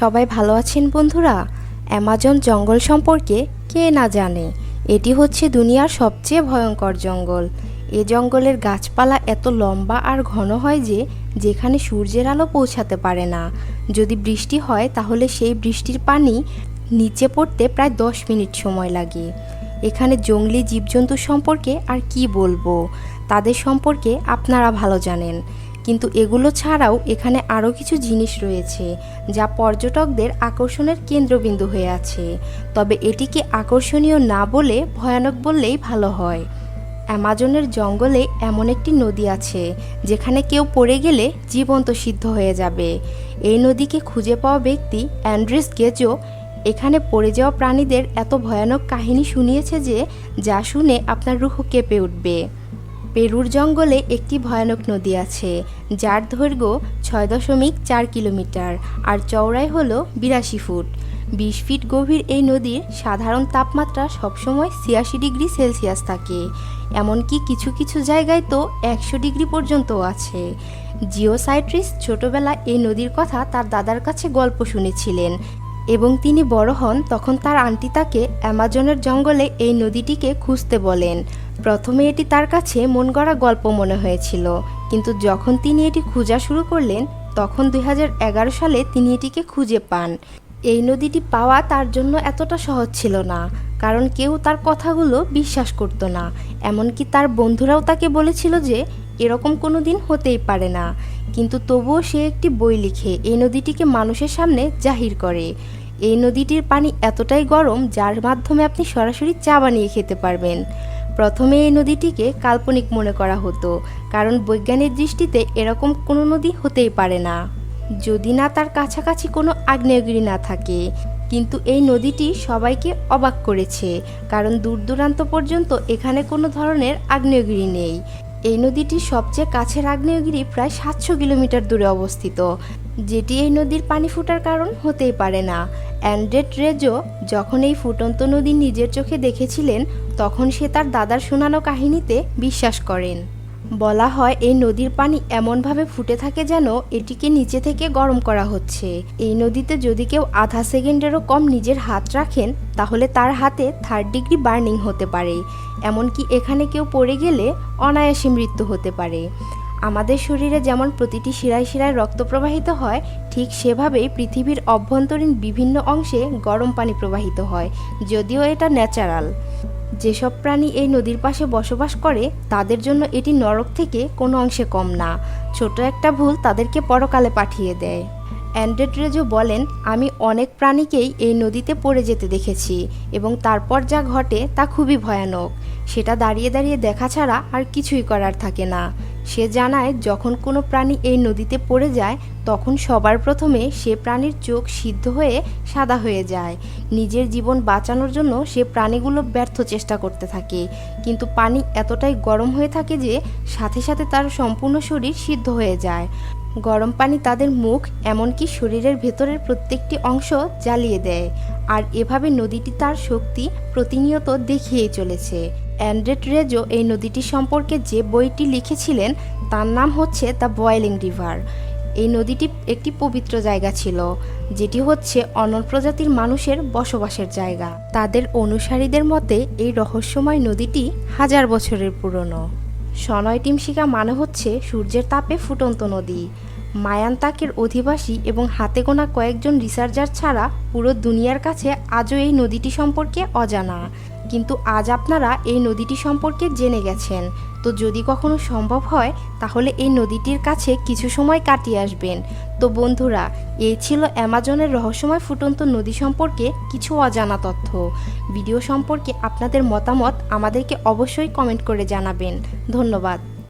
সবাই ভালো আছেন বন্ধুরা? অ্যামাজন জঙ্গল সম্পর্কে কে না জানে? এটি হচ্ছে দুনিয়ার সবচেয়ে ভয়ঙ্কর জঙ্গল। এ জঙ্গলের গাছপালা এত লম্বা আর ঘন হয় যে, যেখানে সূর্যের আলো পৌঁছাতে পারে না। যদি বৃষ্টি হয়, তাহলে সেই বৃষ্টির পানি নিচে পড়তে প্রায় দশ মিনিট সময় লাগে। এখানে জঙ্গলি জীবজন্তু সম্পর্কে আর কি বলব? তাদের সম্পর্কে আপনারা ভালো জানেন। কিন্তু এগুলো ছাড়াও এখানে আরও কিছু জিনিস রয়েছে, যা পর্যটকদের আকর্ষণের কেন্দ্রবিন্দু হয়ে আছে। তবে এটিকে আকর্ষণীয় না বলে ভয়ানক বললেই ভালো হয়। অ্যামাজনের জঙ্গলে এমন একটি নদী আছে, যেখানে কেউ পড়ে গেলে জীবন্ত সিদ্ধ হয়ে যাবে। এই নদীকে খুঁজে পাওয়া ব্যক্তি অ্যান্ড্রিস গেজো এখানে পড়ে যাওয়া প্রাণীদের এত ভয়ানক কাহিনী শুনিয়েছে যে, যা শুনে আপনার রুহ কেঁপে উঠবে। পেরুর জঙ্গলে একটি ভয়ানক নদী আছে, যার দৈর্ঘ্য ছয় দশমিক চার কিলোমিটার আর চওড়াই হল বিরাশি ফুট। বিশ ফিট গভীর এই নদীর সাধারণ তাপমাত্রা সবসময় ছিয়াশি ডিগ্রি সেলসিয়াস থাকে, এমনকি কিছু কিছু জায়গায় তো একশো ডিগ্রি পর্যন্তও আছে। জিওসাইট্রিস ছোটবেলায় এই নদীর কথা তার দাদার কাছে গল্প শুনেছিলেন এবং তিনি বড় হন তখন তার আন্টি তাকে অ্যামাজনের জঙ্গলে এই নদীটিকে খুঁজতে বলেন। প্রথমে এটি তার কাছে মন গড়া গল্প মনে হয়েছিল। কিন্তু যখন তিনি এটি খোঁজা শুরু করলেন, তখন দুই হাজার এগারো সালে তিনি এটিকে খুঁজে পান। এই নদীটি পাওয়া তার জন্য এতটা সহজ ছিল না, কারণ কেউ তার কথাগুলো বিশ্বাস করত না। এমনকি তার বন্ধুরাও তাকে বলেছিল যে, এরকম কোনো দিন হতেই পারে না। কিন্তু তবুও সে একটি বই লিখে এই নদীটিকে মানুষের সামনে জাহির করে। এই নদীটির পানি এতটাই গরম যার মাধ্যমে আপনি সরাসরি চা বানিয়ে খেতে পারবেন। প্রথমে এই নদীটিকে কাল্পনিক মনে করা হতো, কারণ বৈজ্ঞানিক দৃষ্টিতে এরকম কোনো নদী হতেই পারে না। যদি না তার কাছাকাছি কোনো আগ্নেয়গিরি না থাকে, কিন্তু এই নদীটি সবাইকে অবাক করেছে, কারণ দূর দূরান্ত পর্যন্ত এখানে কোনো ধরনের আগ্নেয়গিরি নেই। এই নদীটির সবচেয়ে কাছের আগ্নেয়গিরি প্রায় সাতশো কিলোমিটার দূরে অবস্থিত। যেটি এই নদীর পানি ফুটার কারণ হতেই পারে না। অ্যান্ড্রেড রেজো যখন এই ফুটন্ত নদী নিজের চোখে দেখেছিলেন, তখন সে তার দাদার শোনানো কাহিনীতে বিশ্বাস করেন। বলা হয়, এই নদীর পানি এমনভাবে ফুটে থাকে যেন এটিকে নিচে থেকে গরম করা হচ্ছে। এই নদীতে যদি কেউ আধা সেকেন্ডেরও কম নিজের হাত রাখেন, তাহলে তার হাতে থার্ড ডিগ্রি বার্নিং হতে পারে। এমনকি এখানে কেউ পড়ে গেলে অনায়াসে মৃত্যু হতে পারে। আমাদের শরীরে যেমন প্রতিটি শিরায় শিরায় রক্ত প্রবাহিত হয়, ঠিক সেভাবেই পৃথিবীর অভ্যন্তরীণ বিভিন্ন অংশে গরম পানি প্রবাহিত হয়, যদিও এটা ন্যাচারাল যেসব প্রাণী এই নদীর পাশে বসবাস করে, তাদের জন্য এটি নরক থেকে কোনো অংশে কম না। ছোট একটা ভুল তাদেরকে পরকালে পাঠিয়ে দেয়। অ্যান্ড্রেড বলেন, আমি অনেক প্রাণীকেই এই নদীতে পড়ে যেতে দেখেছি এবং তারপর যা ঘটে তা খুবই ভয়ানক। সেটা দাঁড়িয়ে দাঁড়িয়ে দেখা ছাড়া আর কিছুই করার থাকে না। সে জানায়, যখন কোনো প্রাণী এই নদীতে পড়ে যায়, তখন সবার প্রথমে সে প্রাণীর চোখ সিদ্ধ হয়ে সাদা হয়ে যায়। নিজের জীবন বাঁচানোর জন্য সে প্রাণীগুলো ব্যর্থ চেষ্টা করতে থাকে। কিন্তু পানি এতটাই গরম হয়ে থাকে যে, সাথে সাথে তার সম্পূর্ণ শরীর সিদ্ধ হয়ে যায়। গরম পানি তাদের মুখ, এমনকি শরীরের ভেতরের প্রত্যেকটি অংশ জ্বালিয়ে দেয়। আর এভাবে নদীটি তার শক্তি প্রতিনিয়ত দেখিয়ে চলেছে। অ্যান্ড্রেড রেজো এই নদীটি সম্পর্কে যে বইটি লিখেছিলেন তার নাম হচ্ছে দ্য বয়েলিং রিভার। এই নদীটি একটি পবিত্র জায়গা ছিল, যেটি হচ্ছে অন্য প্রজাতির মানুষের বসবাসের জায়গা। তাদের অনুসারীদের মতে, এই রহস্যময় নদীটি হাজার বছরের পুরনো। সনয় টিমশিকা মানে হচ্ছে সূর্যের তাপে ফুটন্ত নদী। মায়ান তাকের অধিবাসী এবং হাতে গোনা কয়েকজন রিসার্চার ছাড়া পুরো দুনিয়ার কাছে আজও এই নদীটি সম্পর্কে অজানা। কিন্তু আজ আপনারা এই নদীটি সম্পর্কে জেনে গেছেন তো যদি কখনো সম্ভব হয়, তাহলে এই নদীটির কাছে কিছু সময় কাটিয়ে আসবেন। তো বন্ধুরা এই ছিল অ্যামাজনের রহস্যময় ফুটন্ত নদী সম্পর্কে কিছু অজানা তথ্য। ভিডিও সম্পর্কে আপনাদের মতামত আমাদেরকে অবশ্যই কমেন্ট করে জানাবেন। ধন্যবাদ।